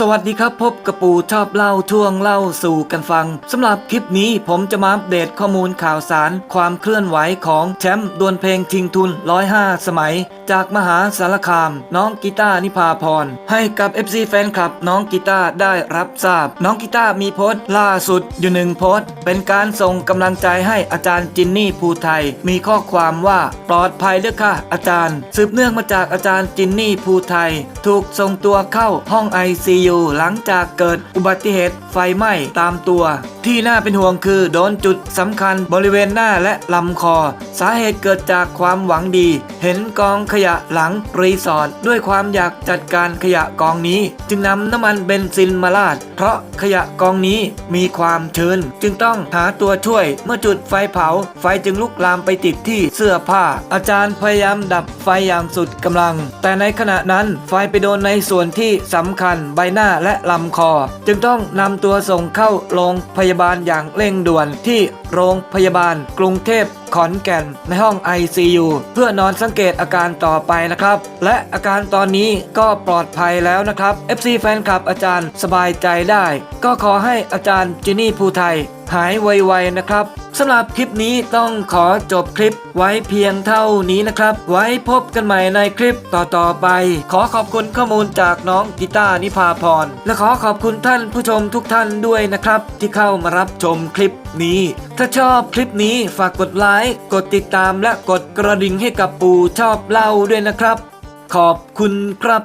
สวัสดีครับพบกับปู่ชอบเล่าช่วงเล่าสู่กันฟังสำหรับคลิปนี้ผมจะมาอัปเดตข้อมูลข่าวสาร ความเคลื่อนไหวของแชมป์ดวลเพลงชิงทุน 105 สมัย จากมหาสารคาม น้องกีตาร์นิพาพร ให้กับ FC แฟนคลับน้องกีตาร์ได้รับทราบ น้องกีตาร์มีโพสต์ล่าสุดอยู่หนึ่งโพสต์ เป็นการส่งกำลังใจให้อาจารย์จินนี่ภูไทย มีข้อความว่าปลอดภัยเด้อค่ะอาจารย์ สืบเนื่องมาจากอาจารย์จินนี่ภูไทย ถูกส่งตัวเข้าห้องไอซีหลังจากเกิดอุบัติเหตุไฟไหม้ตามตัว ที่น่าเป็นห่วงคือโดนจุดสำคัญบริเวณหน้าและลำคอ สาเหตุเกิดจากความหวังดี เห็นกองขยะหลังรีสอร์ทด้วยความอยากจัดการขยะกองนี้ จึงนำน้ำมันเบนซินมาราด เพราะขยะกองนี้มีความชื้น จึงต้องหาตัวช่วยเมื่อจุดไฟเผา ไฟจึงลุกลามไปติดที่เสื้อผ้า อาจารย์พยายามดับไฟอย่างสุดกำลัง แต่ในขณะนั้นไฟไปโดนในส่วนที่สำคัญใบหน้าและลำคอ จึงต้องนำตัวส่งเข้าโรงพยาบาลอย่างเร่งด่วนที่โรงพยาบาล กรุงเทพขอนแก่นในห้อง ICU เพื่อนอนสังเกตอาการต่อไปนะครับ และอาการตอนนี้ก็ปลอดภัยแล้วนะครับ FC แฟนคลับอาจารย์สบายใจได้ ก็ขอให้อาจารย์จินี่ภูไทย หายไวๆนะครับสำหรับคลิปนี้ต้องขอจบคลิปไว้เพียงเท่านี้นะครับ ไว้พบกันใหม่ในคลิปต่อๆไป ขอขอบคุณข้อมูลจากน้องกีตานิพาพร และขอขอบคุณท่านผู้ชมทุกท่านด้วยนะครับ ที่เข้ามารับชมคลิปนี้ถ้าชอบคลิปนี้ฝากกดไลค์ กดติดตามและกดกระดิ่งให้กับปู่ชอบเล่าด้วยนะครับ ขอบคุณครับ